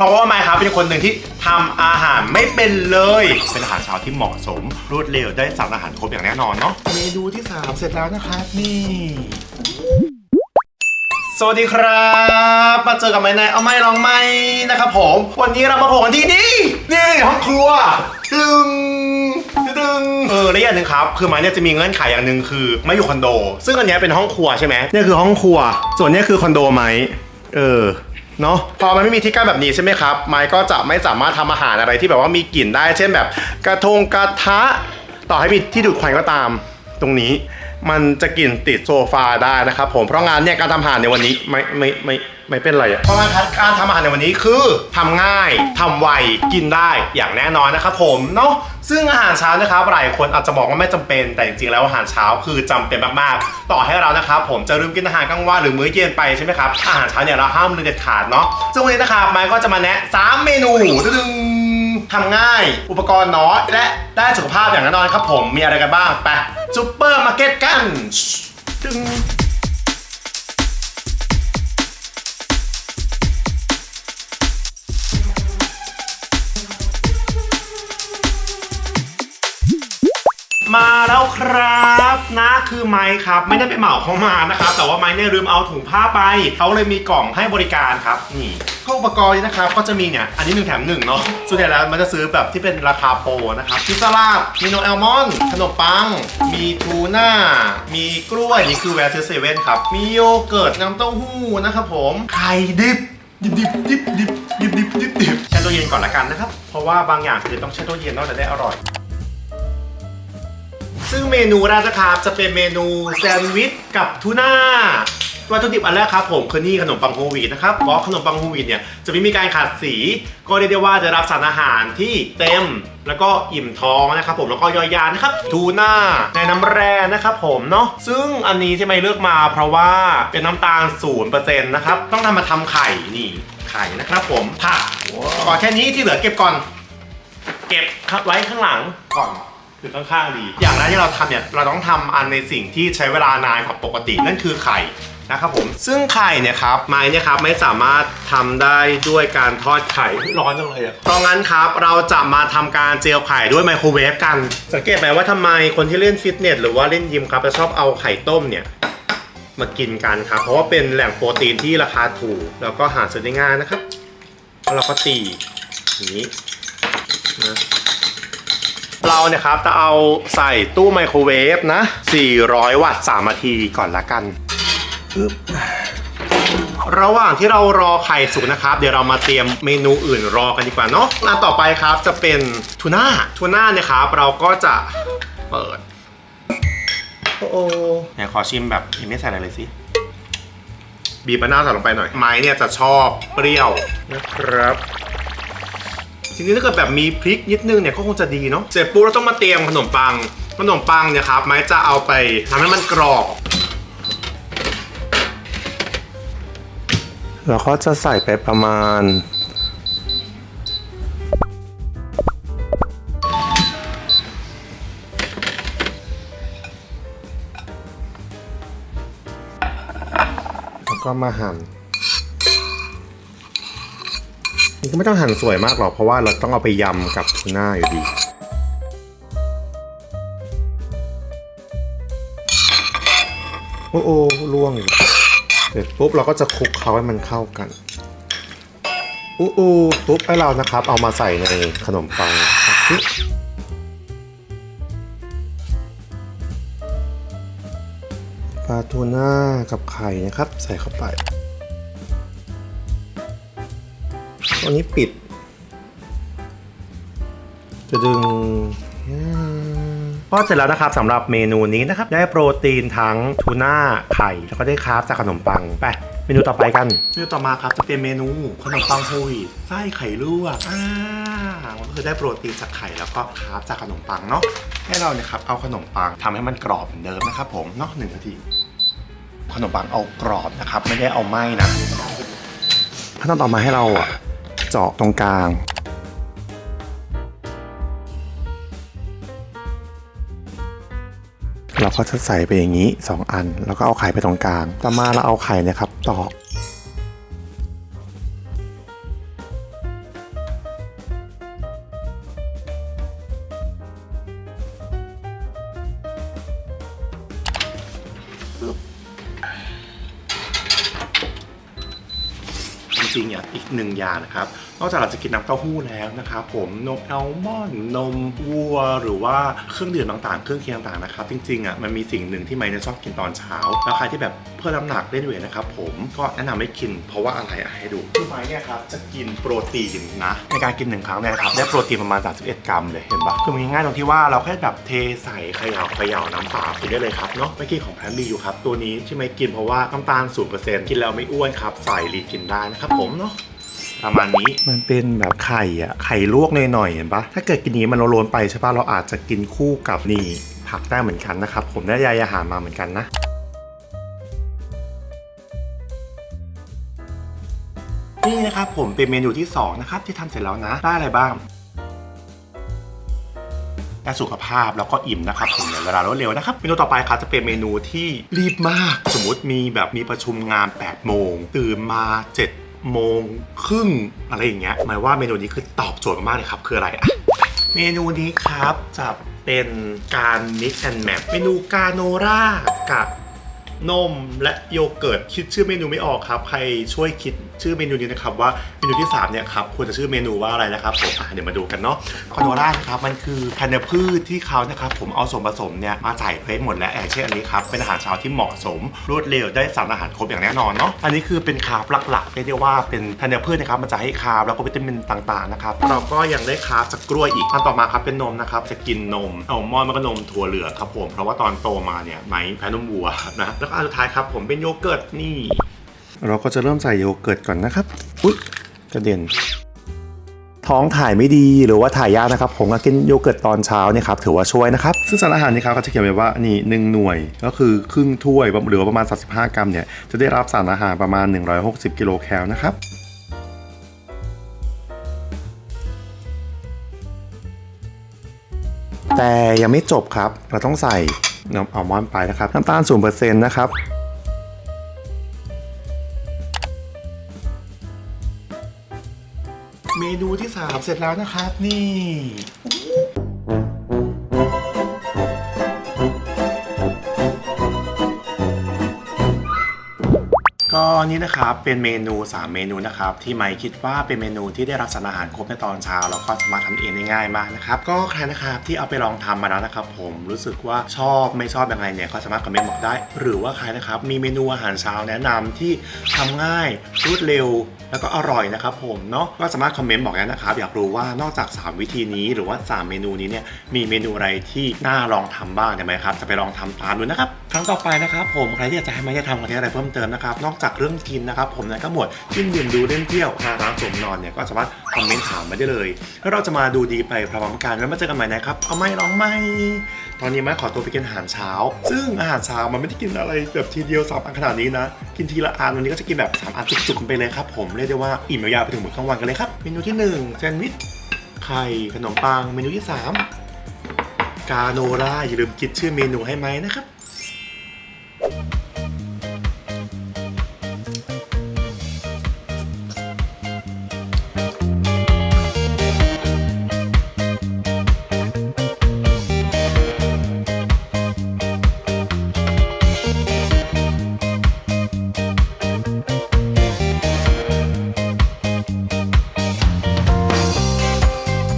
เพราะว่าไมค์ครับเป็นคนหนึ่งที่ทำอาหารไม่เป็นเลย เป็นอาหารเช้าที่เหมาะสม รวดเร็วได้สารอาหารครบอย่างแน่นอนเนาะเมนูที่ 3 เสร็จแล้วนะครับนี่ สวัสดีครับ มาเจอกับไม้ในเอาไม่ลองไม่นะครับผม วันนี้เรามาโผล่กันที่นี่นี่ห้องครัวดึงดึงเออและอย่างหนึ่งครับ คือไม้เนี่ยจะมีเงื่อนไขอย่างหนึ่งคือไม่อยู่คอนโด ซึ่งอันเนี้ยเป็นห้องครัวใช่ไหมเนี่ยคือห้องครัว ส่วนเนี้ยคือคอนโดไหมเออ เนาะพอมันไม่มีที่กั้นแบบนี้ใช่ไหมครับ ไม้ก็จะไม่สามารถทำอาหารอะไรที่แบบว่ามีกลิ่นได้ เช่นแบบกระทงกระทะ ต่อให้มีที่ดูดควันก็ตาม ตรงนี้ มันจะกลิ่นติดโซฟาได้นะครับผมเพราะงานเนี่ยการทำอาหารในวันนี้ไม่ไม่ไม่ ไม่เป็นไรอะเพราะงานการทำอาหารในวันนี้คือทำง่ายทำไวกินได้อย่างแน่นอนนะครับผมเนาะซึ่งอาหารเช้านะครับหลายคนอาจจะบอกว่าไม่จำเป็น แต่จริงๆแล้วอาหารเช้าคือจำเป็นมากๆ ต่อให้เรานะครับผมจะลืมกินอาหารกลางวันหรือมื้อเย็นไปใช่ไหมครับอาหารเช้าเนี่ยเราห้ามลืมเด็ดขาดเนาะซึ่งวันนี้นะครับไมค์ก็จะมาแนะสามเมนูดึงทำง่ายอุปกรณ์น้อยและได้สุขภาพอย่างแน่นอนครับผมมีอะไรกันบ้างไปซูเปอร์มาร์เก็ตกันจึง มาแล้วครับนะคือไม้ครับไม่ได้ไปเหมาเขามานะครับ แต่ว่าไม้เนี่ยลืมเอาถุงผ้าไปเขาเลยมีกล่องให้บริการครับนี่อุปกรณ์นะครับก็จะมีเนี่ยอันนี้หนึ่งแถมหนึ่งเนาะส่วนใหญ่แล้วมันจะซื้อแบบที่เป็นราคาโปรนะครับพิซซ่าลาดมีโนแอลมอนขนมปัง มีทูน่า มีกล้วยนี่คือแวร์ซเซเว่นครับ มีโยเกิร์ตน้ำเต้าหู้นะครับผมไข่ดิบดิบดิบดิบดิบดิบดิบดิบแช่ตู้เย็นก่อนละกันนะครับ เพราะว่าบางอย่างคือต้องแช่ตู้เย็นเนอกจะได้อร่อย ซึ่งเมนูแรกนะครับจะเป็นเมนูแซนด์วิชกับทูน่าวัตถุดิบอันแรกครับผมคือนี่ขนมปังโฮลวีตนะครับเพราะขนมปังโฮลวีตเนี่ยจะไม่มีการขาดสี ก็เรียกได้ว่าจะรับสารอาหารที่เต็ม แล้วก็อิ่มท้องนะครับผมแล้วก็ย่อยยานะครับทูน่าในน้ำแร่นะครับผมเนาะซึ่งอันนี้ที่ไม่เลือกมา เพราะว่าเป็นน้ำตาล0%นะครับต้องทำมาทำไข่นี่ไข่นะครับผมผักก่อนแค่นี้ที่เหลือเก็บก่อน เก็บไว้ข้างหลังก่อน คือข้างดี อย่างแรกที่เราทำเนี่ยเราต้องทำอันในสิ่งที่ใช้เวลานานกว่าปกตินั่นคือไข่นะครับผมซึ่งไข่เนี่ยครับไม้เนี่ยครับไม่สามารถทำได้ด้วยการทอดไข่ร้อนจังเลยอะเพราะงั้นครับเราจะมาทำการเจียวไข่ด้วยไมโครเวฟกัน สังเกตไหมว่าทำไมคนที่เล่นฟิตเนสหรือว่าเล่นยิมครับจะชอบเอาไข่ต้มเนี่ยมากินกันครับ เพราะว่าเป็นแหล่งโปรตีนที่ราคาถูก แล้วก็หาซื้อได้ง่ายนะครับแล้วเราก็ตีอย่างนี้นะ เราเนี่ยครับจะเอาใส่ตู้ไมโครเวฟนะ 400 วัตต์ 3 นาทีก่อนละกันปึ๊บระหว่างที่เรารอไข่สุกนะครับ เดี๋ยวเรามาเตรียมเมนูอื่นรอกันดีกว่าเนาะอันต่อไปครับจะเป็นทูน่า ทูน่าเนี่ยครับเราก็จะเปิด โอ้โหไหนขอชิมแบบยังไม่ใส่อะไรเลยสิ บีบมะนาวใส่ลงไปหน่อย ไม้เนี่ยจะชอบเปรี้ยวนะครับ ทีนี้ถ้าเกิดแบบมีพริกนิดนึงเนี่ยก็คงจะดีเนาะเสร็จปุ๊บเราต้องมาเตรียมขนมปังขนมปังเนี่ยครับไม้จะเอาไปทำให้มันกรอบแล้วก็จะใส่ไปประมาณ แล้วก็มาหั่น นี่ก็ไม่ต้องหั่นสวยมากหรอกเพราะว่าเราต้องเอาไปยำกับทูน่าอยู่ดีโอ้โอ้ล่วงอยู่เสร็จปุ๊บเราก็จะคลุกเขาให้มันเข้ากันอู้อู้ปุ๊บให้เรานะครับ เอามาใส่ในขนมปังปึ๊บปลาทูน่ากับไข่นะครับ ใส่เข้าไป ตัวนี้ปิด จะดึงก็เสร็จแล้วนะครับสำหรับเมนูนี้นะครับ ได้โปรตีนทั้งทูน่าไข่ แล้วก็ได้คาร์บจากขนมปังไปเมนูต่อไปกันเมนูต่อมาครับจะเป็นเมนูขนมปังโฮลวีตไส้ไข่ลวกอ่าก็คือได้โปรตีนจากไข่แล้วก็คาร์บจากขนมปังเนาะให้เราเนี่ยครับเอาขนมปังทำให้มันกรอบเหมือนเดิมนะครับผมเนาะหนึ่งนาทีขนมปังเอากรอบนะครับ ไม่ได้เอาไหม้นะขั้นตอนต่อมาให้เราอะ เจาะตรงกลาง เราก็จะใส่ไปอย่างนี้ 2 อัน แล้วก็เอาไข่ไปตรงกลาง ต่อมาเราเอาไข่เนะครับตอก ริงๆอะอีกหนึ่งอย่างนะครับ นอกจากเราจะกินน้ำเต้าหู้แล้วนะครับผมนมแอลมอนด์นมวัว หรือว่าเครื่องดื่มต่างๆ เครื่องเคียงต่างๆนะครับจริงๆอะมันมีสิ่งหนึ่งที่ไมเนี่ยชอบกินตอนเช้าแล้วใครที่แบบเพิ่มน้ำหนักเล่นเวทนะครับผมก็แนะนำให้กิน เพราะว่าอะไรอะให้ดูคือไมเนี่ยครับจะกินโปรตีนนะในการกินหนึ่งครั้งเนี่ยนะครับได้โปรตีนประมาณ31กรัมเลยเห็นปะคือมันง่ายๆตรงที่ว่าเราแค่แบบเทใส่เขย่าเขย่าน้ำเปล่ากินได้เลยครับเนาะไม่กินของแพนบีอยู่ครับตัวนี้ที่ไม่กินเพราะว่าน้ำตาล0%กินแล้วไม่อ้วนครับใส่รีกินได้นะครับผมเนาะ ประมาณนี้มันเป็นแบบไข่อะไข่ลวกหน่อยๆเห็นปะถ้าเกิดกินนี้มันโรนไปใช่ปะเราอาจจะกินคู่กับนี่ผักได้เหมือนกันนะครับ ผมได้ใยอาหารมาเหมือนกันนะนี่นะครับผมเป็นเมนูที่ 2 นะครับ ที่ทำเสร็จแล้วนะ ได้อะไรบ้างได้สุขภาพแล้วก็อิ่มนะครับผมในเวลารวดเร็วนะครับเมนูต่อไปครับจะเป็นเมนูที่รีบมาก สมมติมีแบบมีประชุมงาน 8 โมง ตื่นมา7 โมงครึ่งอะไรอย่างเงี้ยหมายว่าเมนูนี้คือตอบโจทย์มากเลยครับ คืออะไรอะเมนูนี้ครับจะเป็นการ mix and match เมนูกาโนรากับ นมและโยเกิร์ตคิดชื่อเมนูไม่ออกครับ ใครช่วยคิดชื่อเมนูนี้นะครับว่าเมนูที่3เนี่ยครับควรจะชื่อเมนูว่าอะไรนะครับผมอะเดี๋ยวมาดูกันเนาะคาโนรานะครับมันคือพันธุ์พืชที่เขานะครับผมเอาส่วนผสมเนี่ยมาใส่ไว้หมดแล้วอย่างเช่นอันนี้ครับเป็นอาหารเช้าที่เหมาะสม รวดเร็วได้สารอาหารครบอย่างแน่นอนเนาะอันนี้คือเป็นคาร์บหลักๆเรียกได้ว่าเป็นธัญพืชนะครับมันจะให้คาร์บแล้วก็วิตามินต่างๆนะครับเราก็ยังได้คาร์บจากกล้วยอีกอันต่อมาครับเป็นนมนะครับจะกินนมอัลมอนด์แล้วก็นมถั่วเหลืองครับผมเพราะว่าตอนโตมาเนี่ยไม้แพ้นมวัวนะแล้วก็อันสุดท้ายครับ ผมเป็นโยเกิร์ตนี่ เราก็จะเริ่มใส่โยเกิร์ตก่อนนะครับ อุ๊ยกระเด็น ท้องถ่ายไม่ดีหรือว่าถ่ายยากนะครับ ผมก็กินโยเกิร์ตตอนเช้าเนี่ยครับถือว่าช่วยนะครับ ซึ่งสารอาหารนี่ครับก็จะเขียนไว้ว่านี่หนึ่งหน่วยก็คือครึ่งถ้วยหรือว่าประมาณ 35 กรัมเนี่ยจะได้รับสารอาหารประมาณ 160 กิโลแคลนะครับแต่ยังไม่จบครับ เราต้องใส่ นมอัลมอนด์ไปนะครับน้ำตาล0%นะครับเมนูที่ 3 เสร็จแล้วนะครับ นี่ ก็นี่นะครับเป็นเมนู 3 เมนูนะครับที่ไมค์คิดว่าเป็นเมนูที่ได้รับสารอาหารครบในตอนเช้าแล้วก็สามารถทำเองได้ง่ายมากนะครับก็ใครนะครับที่เอาไปลองทำมาแล้วนะครับ ผมรู้สึกว่าชอบไม่ชอบยังไงเนี่ยก็สามารถคอมเมนต์บอกได้ หรือว่าใครนะครับมีเมนูอาหารเช้าแนะนำที่ทำง่ายรวดเร็วแล้วก็อร่อยนะครับผมเนาะก็สามารถคอมเมนต์บอกได้นะครับ อยากรู้ว่านอกจาก 3 วิธีนี้หรือว่า 3 เมนูนี้เนี่ยมีเมนูอะไรที่น่าลองทำบ้างไหมครับจะไปลองทำตามดูนะครับ รั้งต่อไปนะครับผมใครที่อยากจะให้มาทำคอนเทนต์อะไรเพิ่มเติมนะครับนอกจากเรื่องกินนะครับผมเนี่ยก็หมวดกินดื่มดูเล่นเที่ยวทาร้านสมนอนเนี่ยก็สามารถคอมเมนต์ถามมาได้เลยแล้วเราจะมาดูดีไปพร้อมกันแล้วมาเจอกันใหม่นะครับเอาไม่ลองไม่ตอนนี้แม่ขอตัวไปกินอาหารเช้า ซึ่งอาหารเช้ามันไม่ได้กินอะไรแบบทีเดียวสามอันขนาดนี้นะ กินทีละอันวันนี้ก็จะกินแบบสามอันจุกๆไปเลยครับผมเรียกได้ว่าอิ่มยาวไปถึงมื้อกลางวันกันเลยครับเมนูที่หนึ่งแซนด์วิชไข่ขนมปังเมนูที่สามกาโนราอย่าลืมคิดชื่อเมนูให้ไหมนะครับ